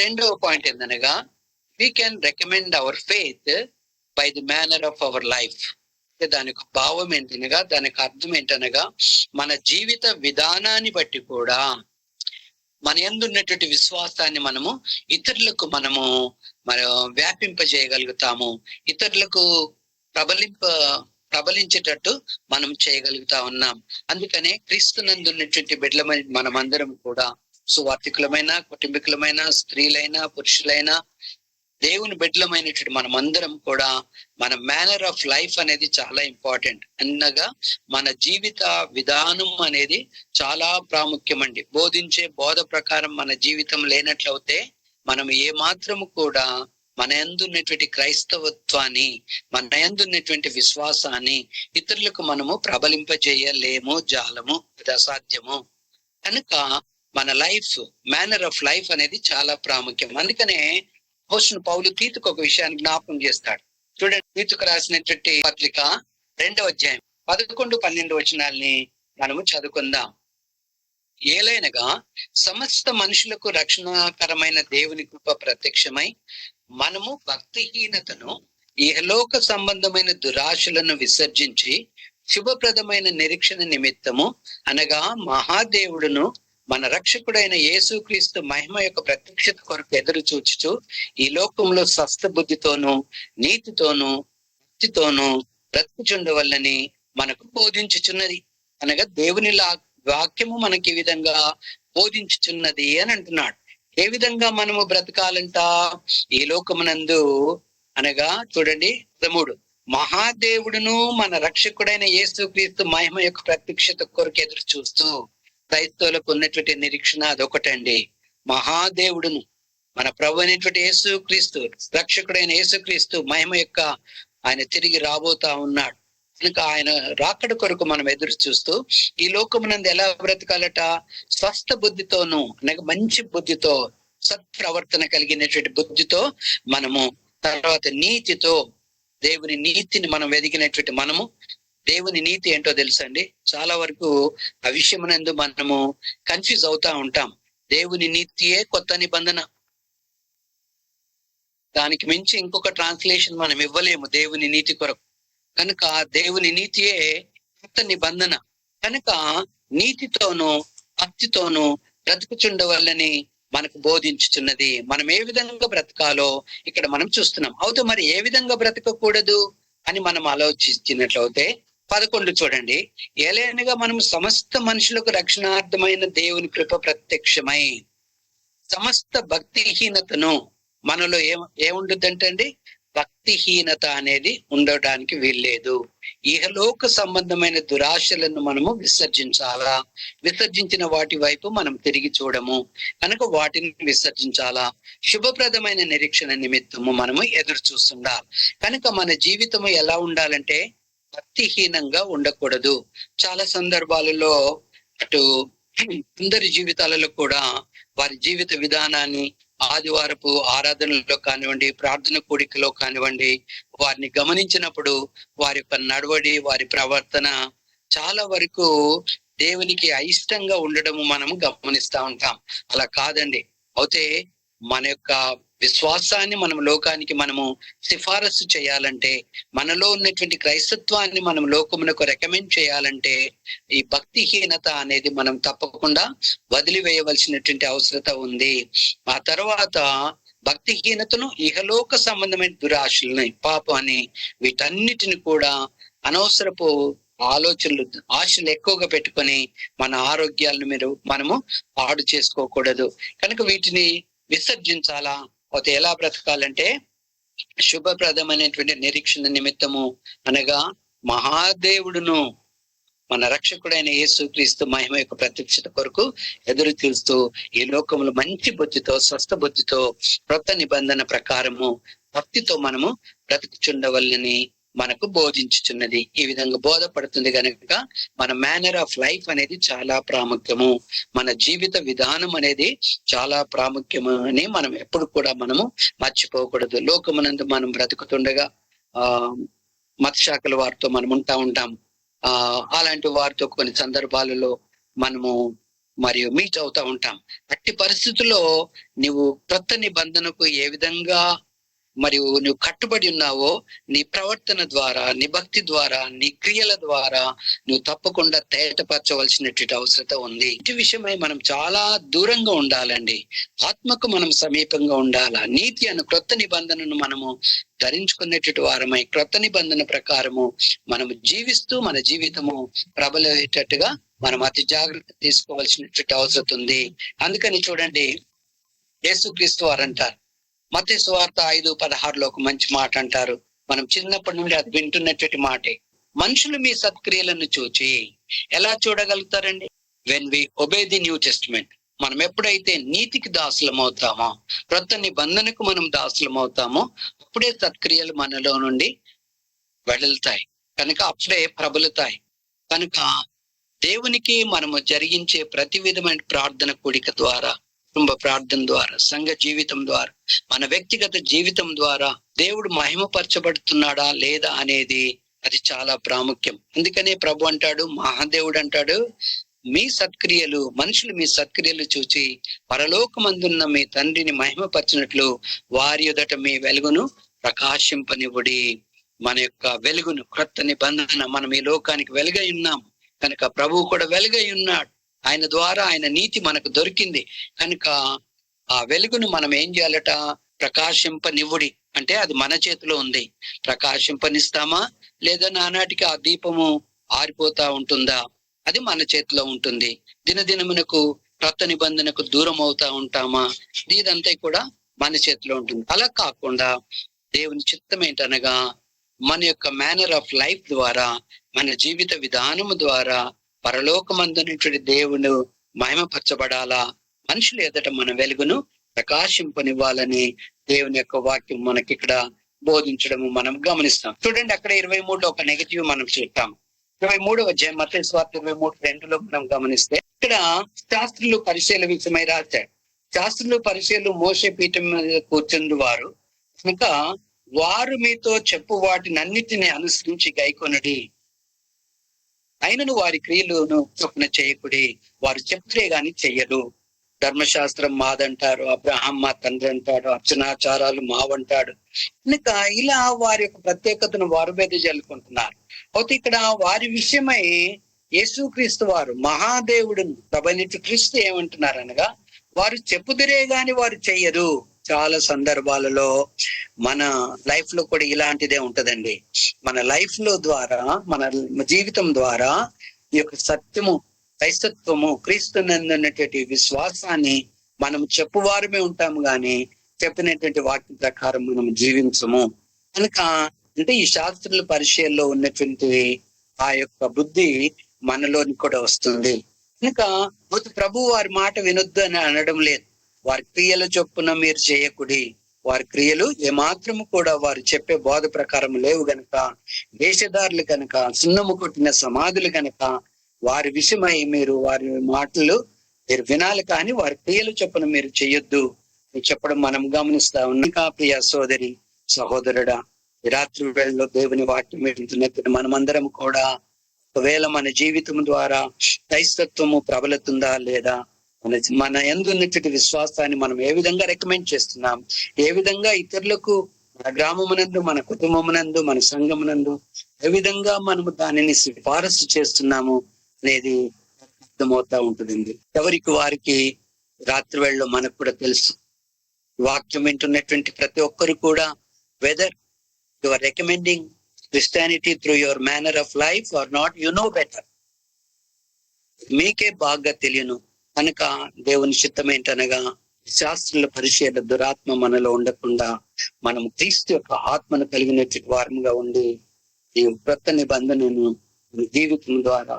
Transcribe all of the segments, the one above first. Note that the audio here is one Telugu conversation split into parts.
రెండవ point ఏందనగా we can recommend our faith by the manner of our life దానికి భావం ఏంటనగా దానికి అర్థం ఏంటనగా మన జీవిత విధానాన్ని బట్టి కూడా మన ఎందున్నటువంటి విశ్వాసాన్ని మనము ఇతరులకు మనము మన వ్యాపింపజేయగలుగుతాము. ఇతరులకు ప్రబలింప ప్రబలించేటట్టు మనం చేయగలుగుతా ఉన్నాం. అందుకనే క్రీస్తునందున్నటువంటి బిడ్డల మనమందరం కూడా సువార్థికులమైన కుటుంబికులమైన స్త్రీలైనా పురుషులైనా దేవుని బిడ్డలమైనటువంటి మనమందరం కూడా మన మేనర్ ఆఫ్ లైఫ్ అనేది చాలా ఇంపార్టెంట్ అన్నగా మన జీవిత విధానం అనేది చాలా ప్రాముఖ్యమండి. బోధించే బోధ ప్రకారం మన జీవితం లేనట్లయితే మనం ఏ మాత్రము కూడా మన ఎందున్నటువంటి క్రైస్తవత్వాన్ని మన ఎందున్నటువంటి విశ్వాసాన్ని ఇతరులకు మనము ప్రబలింపజేయలేము జాలము అసాధ్యము. కనుక మన లైఫ్ మేనర్ ఆఫ్ లైఫ్ అనేది చాలా ప్రాముఖ్యం. అందుకనే పోషన్ పౌలు తీతుకు ఒక విషయాన్ని జ్ఞాపకం చేస్తాడు. చూడండి తీతుకు రాసినటువంటి పత్రిక రెండవ అధ్యాయం పదకొండు పన్నెండు వచనాల్ని మనము చదువుకుందాం. ఏలైనగా సమస్త మనుషులకు రక్షణకరమైన దేవుని కృప ప్రత్యక్షమై మనము భక్తిహీనతను ఇహలోక సంబంధమైన దురాశలను విసర్జించి శుభప్రదమైన నిరీక్షణ నిమిత్తము అనగా మహాదేవుడును మన రక్షకుడైన యేసుక్రీస్తు మహిమ యొక్క ప్రత్యక్షత కొరకు ఎదురు చూచుచు ఈ లోకంలో స్వస్థ బుద్ధితోనూ నీతితోనూ భక్తితోనూ బ్రతుకుచుండవల్లని మనకు బోధించుచున్నది. అనగా దేవుని లా వాక్యము మనకి ఈ విధంగా బోధించుచున్నది అని అంటున్నాడు. ఏ విధంగా మనము బ్రతకాలంట? ఈ లోకమునందు అనగా చూడండి పదమూడు. మహాదేవుడును మన రక్షకుడైన యేసుక్రీస్తు మహిమ యొక్క ప్రత్యక్షత కొరకు ఎదురు చూస్తూ క్రైస్తవులకు ఉన్నటువంటి నిరీక్షణ అదొకటండి. మహాదేవుడును మన ప్రభు అనేటువంటి యేసు క్రీస్తు రక్షకుడైన యేసుక్రీస్తు మహిమ యొక్క ఆయన తిరిగి రాబోతా ఉన్నాడు. కనుక ఆయన రాకడ కొరకు మనం ఎదురు చూస్తూ ఈ లోకమునందు ఎలా బ్రతకాలట? స్వస్థ బుద్ధితోను అనగా మంచి బుద్ధితో సత్ప్రవర్తన కలిగినటువంటి బుద్ధితో మనము తర్వాత నీతితో దేవుని నీతిని మనం వెదిగినటువంటి మనము దేవుని నీతి ఏంటో తెలుసండి చాలా వరకు ఆ విషయమునందు మనము కన్ఫ్యూజ్ అవుతా ఉంటాం. దేవుని నీతియే కొత్త నిబంధన. దానికి మించి ఇంకొక ట్రాన్స్లేషన్ మనం ఇవ్వలేము దేవుని నీతి కొరకు. కనుక దేవుని నీతియే కొత్త నిబంధన. కనుక నీతితోనూ భక్తితోనూ బ్రతుకుచుండవల్లని మనకు బోధించుచున్నది. మనం ఏ విధంగా బ్రతకాలో ఇక్కడ మనం చూస్తున్నాం. అవుతే మరి ఏ విధంగా బ్రతకకూడదు అని మనం ఆలోచించినట్లయితే పదకొండు చూడండి. ఏలైనగా మనం సమస్త మనుషులకు రక్షణార్థమైన దేవుని కృప ప్రత్యక్షమై సమస్త భక్తిహీనతను మనలో ఏ ఏముండదంటే అండి భక్తిహీనత అనేది ఉండడానికి వీల్లేదు. ఇహలోక సంబంధమైన దురాశలను మనము విసర్జించాలా? విసర్జించిన వాటి వైపు మనం తిరిగి చూడము. కనుక వాటిని విసర్జించాలా? శుభప్రదమైన నిరీక్షణ నిమిత్తము మనము ఎదురు చూస్తుండాలి కనుక మన జీవితము ఎలా ఉండాలంటే భక్తిహీనంగా ఉండకూడదు. చాలా సందర్భాలలో అటు అందరి జీవితాలలో కూడా వారి జీవిత విధానాన్ని ఆదివారపు ఆరాధనలో కానివ్వండి ప్రార్థన కూడికలో కానివ్వండి వారిని గమనించినప్పుడు వారి యొక్క నడవడి వారి ప్రవర్తన చాలా వరకు దేవునికి అయిష్టంగా ఉండడము మనము గమనిస్తా ఉంటాం. అలా కాదండి. అయితే మన యొక్క విశ్వాసాన్ని మనం లోకానికి మనము సిఫారసు చేయాలంటే మనలో ఉన్నటువంటి క్రైస్తత్వాన్ని మనం లోకమునకు రికమెండ్ చేయాలంటే ఈ భక్తిహీనత అనేది మనం తప్పకుండా వదిలివేయవలసినటువంటి అవసరత ఉంది. ఆ తర్వాత భక్తిహీనతను ఇహలోక సంబంధమైన దురాశలని పాపాన్ని వీటన్నిటిని కూడా అనవసరపు ఆలోచనలు ఆశలు ఎక్కువగా పెట్టుకొని మన ఆరోగ్యాలను మీరు మనము పాడు చేసుకోకూడదు. కనుక వీటిని విసర్జించాలా? పోతే ఎలా బ్రతకాలంటే శుభప్రదమైనటువంటి నిరీక్షణ నిమిత్తము అనగా మహాదేవుడును మన రక్షకుడైన యేసుక్రీస్తు మహిమ యొక్క ప్రత్యక్షత కొరకు ఎదురు చూస్తూ ఈ లోకంలో మంచి బుద్ధితో స్వస్థ బుద్ధితో క్రొత్త నిబంధన ప్రకారము భక్తితో మనము బ్రతుకుచుండవల్లని మనకు బోధించుచున్నది. ఈ విధంగా బోధపడుతుంది కనుక మన మేనర్ ఆఫ్ లైఫ్ అనేది చాలా ప్రాముఖ్యము. మన జీవిత విధానం అనేది చాలా ప్రాముఖ్యము అని మనం ఎప్పుడు కూడా మనము మర్చిపోకూడదు. లోకమునందు మనం బ్రతుకుతుండగా ఆ మత్స్యాకుల వారితో మనం ఉంటా ఉంటాం. ఆ అలాంటి వారితో కొన్ని సందర్భాలలో మనము మరియు మీట్ అవుతా ఉంటాం. అట్టి పరిస్థితుల్లో నువ్వు క్రొత్త నిబంధనకు ఏ విధంగా మరియు నువ్వు కట్టుబడి ఉన్నావో నీ ప్రవర్తన ద్వారా నీ భక్తి ద్వారా నీ క్రియల ద్వారా నువ్వు తప్పకుండా తేటపరచవలసినటువంటి అవసరత ఉంది. ఇటు విషయమై మనం చాలా దూరంగా ఉండాలండి. ఆత్మకు మనం సమీపంగా ఉండాలా? నీతి అను క్రొత్త నిబంధనను మనము ధరించుకునేటటువంటి వారమై క్రొత్త నిబంధన ప్రకారము మనము జీవిస్తూ మన జీవితము ప్రబలయ్యేటట్టుగా మనం అతి జాగ్రత్త తీసుకోవాల్సినటువంటి అవసరం ఉంది. అందుకని చూడండి యేసుక్రీస్తు వారు అంటారు మత్య సువార్త ఐదు పదహారులో ఒక మంచి మాట అంటారు. మనం చిన్నప్పటి నుండి అది వింటున్నటువంటి మాటే. మనుషులు మీ సత్క్రియలను చూచి ఎలా చూడగలుగుతారండి? When we obey the New Testament మనం ఎప్పుడైతే నీతికి దాసులం అవుతామో క్రొత్త నిబంధనకు మనం దాసులం అవుతామో అప్పుడే సత్క్రియలు మనలో నుండి వెడలుతాయి. కనుక అప్పుడే ప్రబలుతాయి. కనుక దేవునికి మనము జరిగించే ప్రతి విధమైన ప్రార్థన కూడిక ద్వారా కుటుంబ ప్రార్థన ద్వారా సంఘ జీవితం ద్వారా మన వ్యక్తిగత జీవితం ద్వారా దేవుడు మహిమపరచబడుతున్నాడా లేదా అనేది అది చాలా ప్రాముఖ్యం. అందుకనే ప్రభు అంటాడు మహాదేవుడు అంటాడు మీ సత్క్రియలు మనుషులు మీ సత్క్రియలు చూచి పరలోకమందున్న మీ తండ్రిని మహిమపరచినట్లు వారి ఎదుట మీ వెలుగును ప్రకాశింపనివ్వడి. మన యొక్క వెలుగును క్రొత్త నిబంధన మనం ఈ లోకానికి వెలుగై ఉన్నాం. కనుక ప్రభువు కూడా వెలుగై ఉన్నాడు. ఆయన ద్వారా ఆయన నీతి మనకు దొరికింది. కనుక ఆ వెలుగును మనం ఏం చేయాలట? ప్రకాశింపనివ్వుడి. అంటే అది మన చేతిలో ఉంది. ప్రకాశింపనిస్తామా? లేదా నానాటికి ఆ దీపము ఆరిపోతా ఉంటుందా? అది మన చేతిలో ఉంటుంది. దినదినమునకు క్రొత్త నిబంధనకు దూరం అవుతా ఉంటామా? ఇదంతా కూడా మన చేతిలో ఉంటుంది. అలా కాకుండా దేవుని చిత్తం ఏంటనగా మన యొక్క మేనర్ ఆఫ్ లైఫ్ ద్వారా మన జీవిత విధానము ద్వారా పరలోకమందునటువంటి దేవుడు మహిమపరచబడాలా? మనుషులు ఎదుట మన వెలుగును ప్రకాశింపనివ్వాలని దేవుని యొక్క వాక్యం మనకి ఇక్కడ బోధించడము మనం గమనిస్తాం. చూడండి అక్కడ ఇరవై మూడులో ఒక నెగటివ్ మనం చూస్తాం. ఇరవై మూడు అధ్యాయం మత స్వార్థ ఇరవై మూడు రెండులో మనం గమనిస్తే ఇక్కడ శాస్త్రులు పరిశీల విషయమై రాశాడు శాస్త్రులు పరిశీలు మోసే పీఠం మీద కూర్చుంది వారు ఇంకా వారు మీతో చెప్పు వాటినన్నిటిని అనుసరించి గైకొనడి. అయినను వారి క్రియలను చొప్పున చేయకుడి. వారు చెప్తే గాని చెయ్యరు ధర్మశాస్త్రం మాదంటారు అబ్రహాం మా తండ్రి అంటాడు అర్చనాచారాలు మావంటాడు. ఇంకా ఇలా వారి యొక్క ప్రత్యేకతను వారు మీద జల్లుకుంటున్నారు. అయితే ఇక్కడ వారి విషయమై యేసుక్రీస్తు వారు మహాదేవుడు ప్రభనిటి క్రీస్తు ఏమంటున్నారు అనగా వారు చెప్పుదిరే గాని వారు చెయ్యరు చాలా సందర్భాలలో మన లైఫ్లో కూడా ఇలాంటిదే ఉంటదండి. మన లైఫ్లో ద్వారా మన జీవితం ద్వారా ఈ యొక్క సత్యము క్రైస్తత్వము క్రీస్తునందున్నటువంటి విశ్వాసాన్ని మనం చెప్పువారమే ఉంటాము గాని చెప్పినటువంటి వాటి ప్రకారం మనం జీవించము. కనుక అంటే ఈ శాస్త్రుల పరిచయంలో ఉన్నటువంటి ఆ యొక్క బుద్ధి మనలోని కూడా వస్తుంది. కనుక ప్రభు వారి మాట వినొద్దు అని అనడం లేదు. వారి క్రియలు చొప్పున మీరు చేయకుడి. వారి క్రియలు ఏమాత్రము కూడా వారు చెప్పే బోధ ప్రకారం లేవు గనక వేషధారులు గనక సున్నము కొట్టిన సమాధులు గనక వారి విషయమై మీరు వారి మాటలు మీరు వినాలి కానీ వారి క్రియలు చొప్పున మీరు చెయ్యొద్దు మీరు చెప్పడం మనం గమనిస్తా ఉన్నాక ప్రియ సోదరి సహోదరుడా రాత్రి వేళలో దేవుని వాక్యం వింటున్నట్టు మనమందరం కూడా ఒకవేళ మన జీవితం ద్వారా క్రైస్తత్వము ప్రబలుతుందా లేదా? మన మన ఎందున్నటువంటి విశ్వాసాన్ని మనం ఏ విధంగా రికమెండ్ చేస్తున్నాం? ఏ విధంగా ఇతరులకు మన గ్రామమునందు మన కుటుంబమునందు మన సంఘమునందు ఏ విధంగా మనము దానిని సిఫారసు చేస్తున్నాము అనేది అర్థమవుతా ఉంటుందండి. ఎవరికి వారికి రాత్రి వేళలో మనకు కూడా తెలుసు. వాక్యం వింటున్నటువంటి ప్రతి ఒక్కరు కూడా whether you are recommending Christianity through your manner of life or not you know better మీకే బాగా తెలియను. కనుక దేవుని చిత్తం ఏంటనగా శాస్త్రుల పరిచయాల దురాత్మ మనలో ఉండకుండా మనం క్రీస్తు యొక్క ఆత్మను కలిగినటువంటి వారముగా ఉండి ఈ కొత్త నిబంధనను జీవితం ద్వారా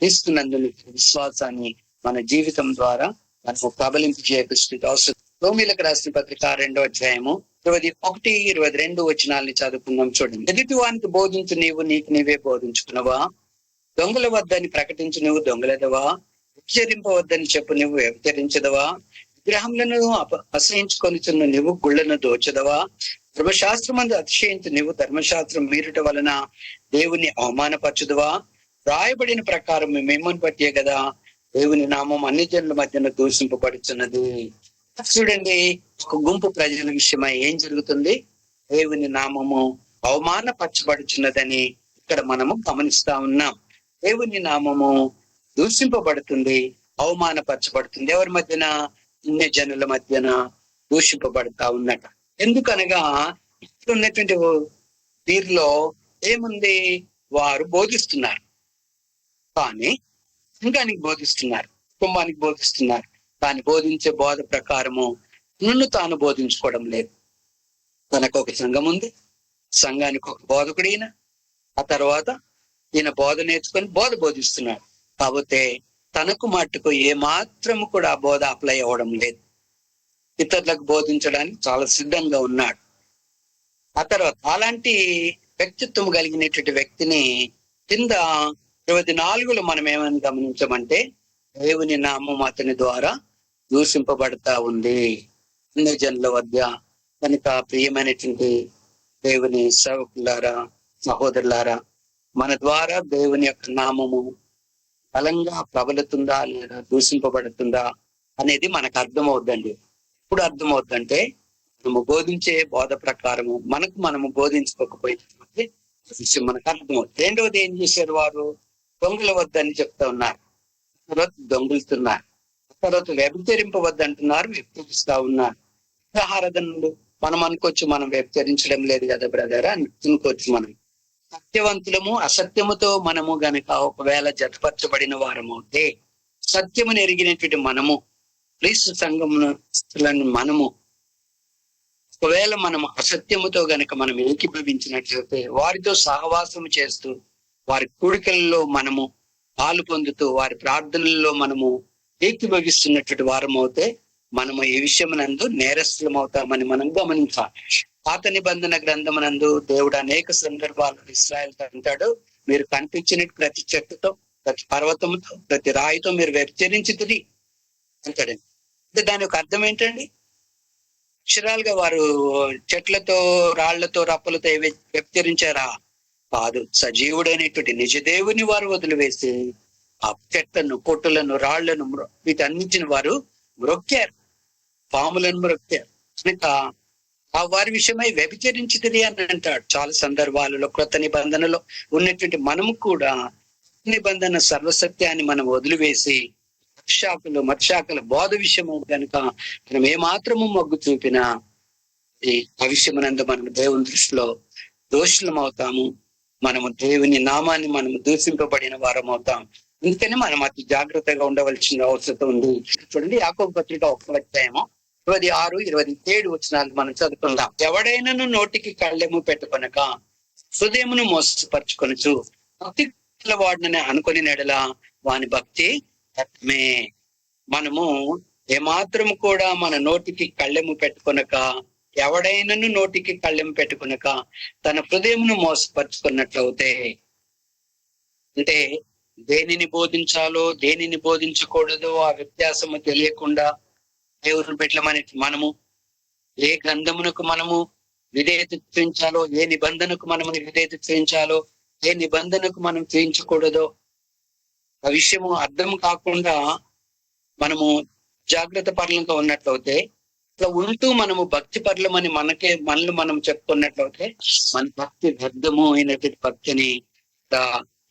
క్రీస్తునందు విశ్వాసాన్ని మన జీవితం ద్వారా మనకు ప్రబలింపు చేయకృష్ణ అవసరం. రోమిలకు రాసిన పత్రిక రెండో అధ్యాయము ఇరవై ఒకటి ఇరవై రెండు వచనాలని చదువుకుందాం చూడండి. ఎదుటి వానికి బోధించు నీవు నీకు నీవే బోధించుకున్నావా దొంగల వద్దని ప్రకటించు నువ్వు దొంగలదవా? వ్యభిచరింపవద్దని చెప్పు నువ్వు వ్యభిచరించదవా విగ్రహములను అసహించుకొని నువ్వు గుళ్ళను దోచదవా? ధర్మశాస్త్రమందు అతిశయించు నువ్వు ధర్మశాస్త్రం మీరుట వలన దేవుని అవమానపరచుదువా? రాయబడిన ప్రకారం మిమ్మల్ని పట్టే కదా దేవుని నామం అన్ని జనుల మధ్యన దూషింపబడుచున్నది. చూడండి ఒక గుంపు ప్రజల విషయమై ఏం జరుగుతుంది? దేవుని నామము అవమానపరచబడుచున్నదని ఇక్కడ మనము గమనిస్తా ఉన్నాం. దేవుని నామము దూషింపబడుతుంది అవమానపరచబడుతుంది. ఎవరి మధ్యన? అన్య జనుల మధ్యన దూషింపబడతా ఉన్నట. ఎందుకనగా ఇక్కడ ఉన్నటువంటి వీరిలో ఏముంది? వారు బోధిస్తున్నారు. కానీ సంఘానికి బోధిస్తున్నారు కుటుంబానికి బోధిస్తున్నారు. తాను బోధించే బోధ ప్రకారము నన్ను తాను బోధించుకోవడం లేదు. తనకు ఒక సంఘం ఉంది సంఘానికి ఒక బోధకుడు ఈయన ఆ తర్వాత ఈయన బోధ నేర్చుకొని బోధ బోధిస్తున్నాడు. కాకపోతే తనకు మట్టుకు ఏ కూడా ఆ బోధ అప్లై అవ్వడం లేదు. ఇతరులకు బోధించడానికి చాలా సిద్ధంగా ఉన్నాడు. ఆ తర్వాత అలాంటి వ్యక్తిత్వం కలిగినటువంటి వ్యక్తిని కింద ఇరవై నాలుగులో మనం ఏమని గమనించమంటే దేవుని నామం అతని ద్వారా దూషింపబడతా ఉంది. అన్ని జనుల వద్ద కనుక ప్రియమైనటువంటి దేవుని సేవకులారా సహోదరులారా మన ద్వారా దేవుని యొక్క నామము బలంగా ప్రబలుతుందా లేదా దూషింపబడుతుందా అనేది మనకు అర్థమవుద్దండి. ఎప్పుడు అర్థమవుద్దంటే మనము బోధించే బోధ ప్రకారము మనకు మనము బోధించుకోకపోయినటువంటి విషయం మనకు అర్థమవుతుంది. రెండవది ఏం చేశారు వారు? దొంగల వద్దని చెప్తా ఉన్నారు. తర్వాత దొంగలుతున్నారు. తర్వాత వ్యభిచరింపవద్దంటున్నారు వ్యక్తిస్తా ఉన్నారు. విగ్రహారాధనలు మనం అనుకోవచ్చు మనం వ్యభిచరించడం లేదు కదా బ్రదర్ అని అనుకోవచ్చు మనం. సత్యవంతులము అసత్యముతో మనము గనక ఒకవేళ జతపరచబడిన వారమవుతే సత్యమును ఎరిగినటువంటి మనము క్రీస్తు సంఘములను మనము ఒకవేళ మనం అసత్యముతో గనక మనం ఏకీభవించినట్లయితే వారితో సహవాసం చేస్తూ వారి కూడికలలో మనము పాలు పొందుతూ వారి ప్రార్థనల్లో మనము ఏకీభవిస్తున్నటువంటి వారం అవుతే మనము ఈ విషయమునందు నేరస్తులం అవుతామని మనం గమనించాలి. పాత నిబంధన గ్రంథమునందు దేవుడు అనేక సందర్భాలు ఇస్రాయల్ అంటాడు. మీరు కనిపించిన ప్రతి చెట్టుతో ప్రతి పర్వతముతో ప్రతి రాయితో మీరు వ్యభిచరించుతుంది అంటాడండి అంటే దాని యొక్క అర్థం ఏంటండి? అక్షరాలుగా వారు చెట్లతో రాళ్ళతో రప్పలతో ఏవి వ్యభిచరించారా? కాదు. సజీవుడైనటువంటి నిజదేవుని వారు వదిలివేసి ఆ చెట్లను కొట్టులను రాళ్ళను మ్రొ- వీటన్నిటిని వారు మ్రొక్కారు. పాములను మ్రొక్కారు. ఆ వారి విషయమై వ్యభిచరించి అని అంటాడు. చాలా సందర్భాలలో క్రొత్త నిబంధనలో ఉన్నటువంటి మనము కూడా నిబంధన సర్వసత్యాన్ని మనం వదిలివేసి మత్స్యాకులు మత్స్యాకుల బోధ విషయము కనుక మనం ఏమాత్రము మొగ్గు చూపినా ఈ భవిష్యమునందు మనం దేవుని దృష్టిలో దోషులం అవుతాము మనము దేవుని నామాన్ని మనము దూషింపబడిన వారం అవుతాం అందుకని మనం అతి జాగ్రత్తగా ఉండవలసిన అవసరం ఉంది. చూడండి యాకో పత్రిక ఒక అధ్యాయము. ఇరవై ఆరు ఇరవై ఏడు వచనాలు మనం చదువుకుందాం. ఎవడైనను నోటికి కళ్ళెము పెట్టుకొనక హృదయమును మోసపరుచుకొనచ్చు భక్తి వాడినని అనుకుని నెడల వాని భక్తి వ్యర్థమే మనము ఏమాత్రము కూడా మన నోటికి కళ్ళెము పెట్టుకొనక ఎవడైనాను నోటికి కళ్ళెము పెట్టుకొనక తన హృదయమును మోసపరుచుకున్నట్లయితే అంటే దేనిని బోధించాలో దేనిని బోధించకూడదో ఆ వ్యత్యాసము తెలియకుండా దేవుని పెట్టమని మనము ఏ గ్రంథమునకు మనము విధేయత చూపించాలో ఏ నిబంధనకు మనము విధేయత చూపించాలో ఏ నిబంధనకు మనం చేయించకూడదో ఆ విషయము అర్థం కాకుండా మనము జాగ్రత్త పరులంగా ఉన్నట్లయితే ఇట్లా ఉంటూ మనము భక్తి పరులమని మనకే మనల్ని మనం చెప్పుకున్నట్లయితే మన భక్తి వ్యర్థము అయినటువంటి భక్తిని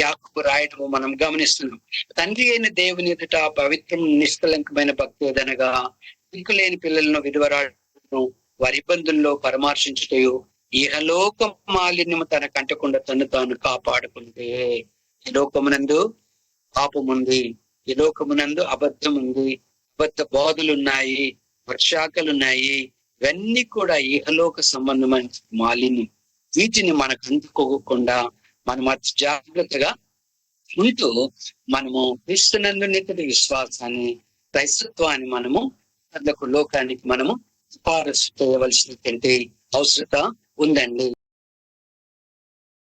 యాకుబు రాయటము మనం గమనిస్తున్నాం. తండ్రి అయిన దేవుని ఎదుట పవిత్రం నిష్కలంకమైన భక్తి ఏదనగా లేని పిల్లలను విధవరాలను వారి ఇబ్బందుల్లో పరామర్శించుటయు ఇహలోక మాలిన్యము తన కంటకుండా తను తాను కాపాడుకుంటే. ఈ లోకమునందు పాపముంది ఈ లోకమునందు అబద్ధం ఉంది అబద్ధ బోధలు ఉన్నాయి వర్షాకలు ఉన్నాయి ఇవన్నీ కూడా ఇహలోక సంబంధమైన మాలిన్యం. వీటిని మనకు అందుకోకుండా మనం అతి జాగ్రత్తగా ఉంటూ మనము క్రీస్తునందు నిత్య విశ్వాసాన్ని క్రైస్తత్వాన్ని మనము అందుకు లోకానికి మనము సిఫారసు చేయవలసినటువంటి అవసరత ఉందండి.